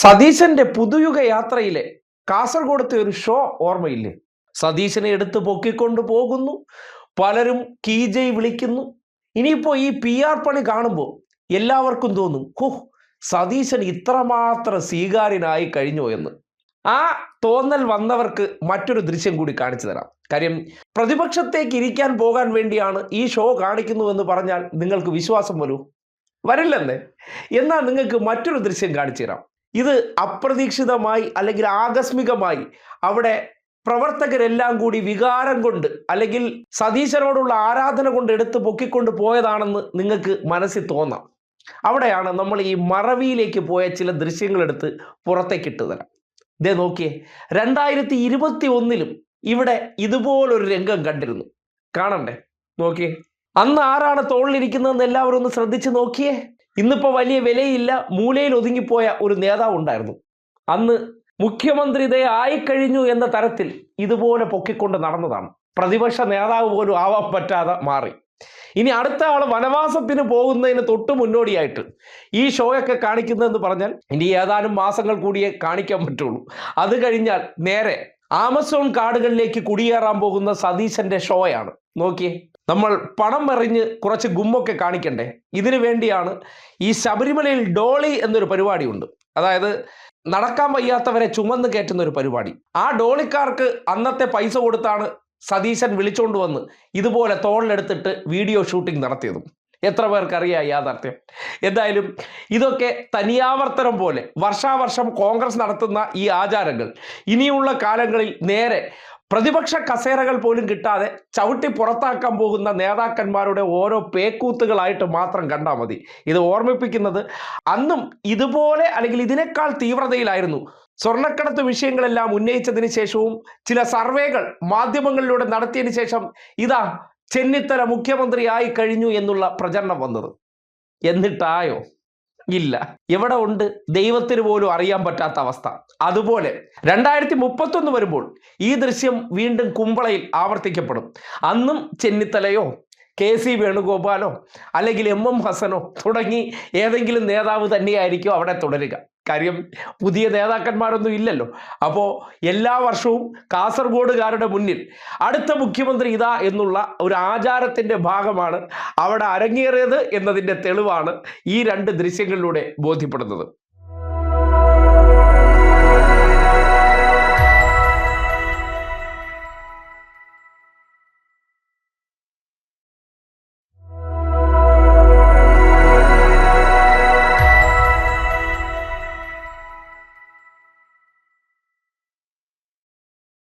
സതീശന്റെ പുതുയുഗ യാത്രയിലെ കാസർഗോഡത്തെ ഒരു ഷോ ഓർമ്മയില്ലേ? സതീശനെ എടുത്ത് പൊക്കിക്കൊണ്ട് പോകുന്നു പലരും കീജയ് വിളിക്കുന്നു. ഇനിയിപ്പോ ഈ പി ആർ പണി കാണുമ്പോൾ എല്ലാവർക്കും തോന്നും ഹുഹ് സതീശൻ ഇത്രമാത്രം സ്വീകാര്യനായി കഴിഞ്ഞു എന്ന്. ആ തോന്നൽ വന്നവർക്ക് മറ്റൊരു ദൃശ്യം കൂടി കാണിച്ചു തരാം. കാര്യം പ്രതിപക്ഷത്തേക്ക് ഇരിക്കാൻ പോകാൻ വേണ്ടിയാണ് ഈ ഷോ കാണിക്കുന്നുവെന്ന് പറഞ്ഞാൽ നിങ്ങൾക്ക് വിശ്വാസം വരൂ? വരില്ലെന്നേ. എന്നാൽ നിങ്ങൾക്ക് മറ്റൊരു ദൃശ്യം കാണിച്ചു തരാം. ഇത് അപ്രതീക്ഷിതമായി അല്ലെങ്കിൽ ആകസ്മികമായി അവിടെ പ്രവർത്തകരെല്ലാം കൂടി വികാരം കൊണ്ട് അല്ലെങ്കിൽ സതീശനോടുള്ള ആരാധന കൊണ്ട് എടുത്ത് പൊക്കിക്കൊണ്ട് പോയതാണെന്ന് നിങ്ങൾക്ക് മനസ്സിൽ തോന്നാം. അവിടെയാണ് നമ്മൾ ഈ മറവിയിലേക്ക് പോയ ചില ദൃശ്യങ്ങളെടുത്ത് പുറത്തേക്കിട്ട് തരാം ഇതേ നോക്കിയേ രണ്ടായിരത്തി ഇരുപത്തി ഒന്നിലും ഇവിടെ ഇതുപോലൊരു രംഗം കണ്ടിരുന്നു. കാണണ്ടേ? നോക്കിയേ. അന്ന് ആരാണ് തോളിലിരിക്കുന്നതെന്ന് എല്ലാവരും ഒന്ന് ശ്രദ്ധിച്ച് നോക്കിയേ. ഇന്നിപ്പോ വലിയ വിലയില്ല മൂലയിൽ ഒതുങ്ങിപ്പോയ ഒരു നേതാവ് ഉണ്ടായിരുന്നു. അന്ന് മുഖ്യമന്ത്രി ഇതേ ആയിക്കഴിഞ്ഞു എന്ന തരത്തിൽ ഇതുപോലെ പൊക്കിക്കൊണ്ട് നടന്നതാണ്. പ്രതിപക്ഷ നേതാവ് പോലും ആവാൻ പറ്റാതെ മാറി. ഇനി അടുത്ത ആൾ വനവാസത്തിന് പോകുന്നതിന് തൊട്ട് മുന്നോടിയായിട്ട് ഈ ഷോയൊക്കെ കാണിക്കുന്നതെന്ന് പറഞ്ഞാൽ ഇനി ഏതാനും മാസങ്ങൾ കൂടിയേ കാണിക്കാൻ പറ്റുള്ളൂ. അത് കഴിഞ്ഞാൽ നേരെ ആമസോൺ കാടുകളിലേക്ക് കുടിയേറാൻ പോകുന്ന സതീശന്റെ ഷോയാണ്. നോക്കിയേ. നമ്മൾ പണം എറിഞ്ഞ് കുറച്ച് ഗുമ്മൊക്കെ കാണിക്കണ്ടേ? ഇതിനു വേണ്ടിയാണ് ഈ ശബരിമലയിൽ ഡോളി എന്നൊരു പരിപാടിയുണ്ട്. അതായത് നടക്കാൻ വയ്യാത്തവരെ ചുമന്ന് കയറ്റുന്ന ഒരു പരിപാടി. ആ ഡോളിക്കാർക്ക് അന്നത്തെ പൈസ കൊടുത്താണ് സതീശൻ വിളിച്ചോണ്ട് വന്ന് ഇതുപോലെ തോളിലെടുത്തിട്ട് വീഡിയോ ഷൂട്ടിംഗ് നടത്തിയതും. എത്ര പേർക്കറിയാം യാഥാർത്ഥ്യം? എന്തായാലും ഇതൊക്കെ തനിയാവർത്തനം പോലെ വർഷാവർഷം കോൺഗ്രസ് നടത്തുന്ന ഈ ആചാരങ്ങൾ ഇനിയുള്ള കാലങ്ങളിൽ നേരെ പ്രതിപക്ഷ കസേരകൾ പോലും കിട്ടാതെ ചവിട്ടി പുറത്താക്കാൻ പോകുന്ന നേതാക്കന്മാരുടെ ഓരോ പേക്കൂത്തുകളായിട്ട് മാത്രം കണ്ടാൽ മതി. ഇത് ഓർമ്മിപ്പിക്കുന്നത് അന്നും ഇതുപോലെ അല്ലെങ്കിൽ ഇതിനേക്കാൾ തീവ്രതയിലായിരുന്നു. സ്വർണക്കടത്ത് വിഷയങ്ങളെല്ലാം ഉന്നയിച്ചതിന് ശേഷവും ചില സർവേകൾ മാധ്യമങ്ങളിലൂടെ നടത്തിയതിന് ശേഷം ഇതാ ചെന്നിത്തല മുഖ്യമന്ത്രി ആയി കഴിഞ്ഞു എന്നുള്ള പ്രചരണം വന്നത്. എന്നിട്ടായോ? ഇല്ല. എവിടെ ഉണ്ട്? ദൈവത്തിന് പോലും അറിയാൻ പറ്റാത്ത അവസ്ഥ. അതുപോലെ രണ്ടായിരത്തി മുപ്പത്തൊന്ന് വരുമ്പോൾ ഈ ദൃശ്യം വീണ്ടും കുമ്പളയിൽ ആവർത്തിക്കപ്പെടും. അന്നും ചെന്നിത്തലയോ കെ സി വേണുഗോപാലോ അല്ലെങ്കിൽ എം എം ഹസനോ തുടങ്ങി ഏതെങ്കിലും നേതാവ് തന്നെയായിരിക്കും അവിടെ തുടരുക. കാര്യം പുതിയ നേതാക്കന്മാരൊന്നും ഇല്ലല്ലോ. അപ്പോൾ എല്ലാ വർഷവും കാസർഗോഡുകാരുടെ മുന്നിൽ അടുത്ത മുഖ്യമന്ത്രി ഇതാ എന്നുള്ള ഒരു ആചാരത്തിന്റെ ഭാഗമാണ് അവിടെ അരങ്ങേറിയത് എന്നതിന്റെ തെളിവാണ് ഈ രണ്ട് ദൃശ്യങ്ങളിലൂടെ ബോധ്യപ്പെടുന്നത്.